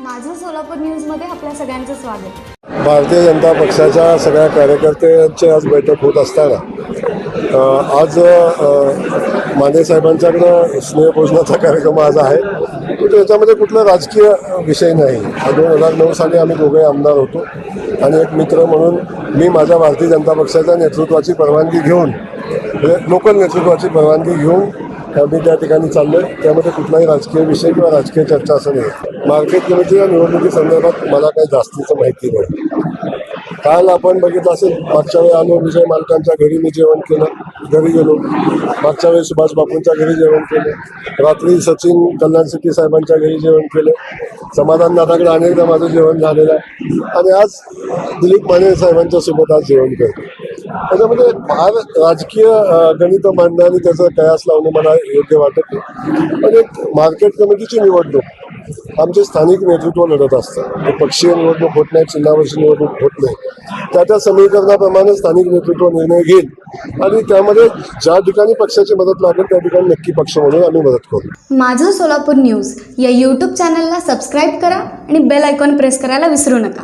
माझं सोलापूर न्यूजमध्ये आपल्या सगळ्यांचं स्वागत. भारतीय जनता पक्षाच्या सगळ्या कार्यकर्त्यांची आज बैठक होत असताना आज माने साहेबांच्याकडं स्नेहभोजनाचा कार्यक्रम आज आहे. पण त्याच्यामध्ये कुठला राजकीय विषय नाही. दोन हजार नऊ साली आम्ही दोघे आमदार होतो. आणि एक मित्र म्हणून मी माझ्या भारतीय जनता पक्षाच्या नेतृत्वाची परवानगी घेऊन लोकल नेतृत्वाची परवानगी घेऊन आम्ही त्या ठिकाणी चाललोय. त्यामध्ये कुठलाही राजकीय विषय किंवा राजकीय चर्चा असं नाही. मार्केट कमिटीच्या निवडणुकीसंदर्भात मला काही जास्तीचं माहिती नाही. काल आपण बघितलं असेल मागच्या वेळी आलो विजय मालकांच्या घरी मी जेवण केलं घरी गेलो. मागच्या वेळी सुभाष बापूंच्या घरी जेवण केलं. रात्री सचिन कल्याण सिटी साहेबांच्या घरी जेवण केलं. समाधान दादाकडे अनेकदा माझं जेवण झालेलं आहे. आणि आज दिलीप माने साहेबांच्या सोबत आज जेवण करतो त्याच्यामध्ये फार राजकीय गणित मांडणं आणि त्याचा कयास लावणं मला योग्य वाटत नाही. पण एक मार्केट कमिटीची निवडणूक आमचे स्थानिक नेतृत्व लढत असतं. पक्षीय निवडणूक होत नाही चिन्हावरची निवडणूक होत नाही. त्या त्या समीकरणाप्रमाणे स्थानिक नेतृत्व निर्णय घेईल आणि त्यामध्ये ज्या ठिकाणी पक्षाची मदत लागेल त्या ठिकाणी नक्की पक्ष म्हणून आम्ही मदत करू. माझं सोलापूर न्यूज या यूट्यूब चॅनलला सबस्क्राईब करा आणि बेल आयकॉन प्रेस करायला विसरू नका.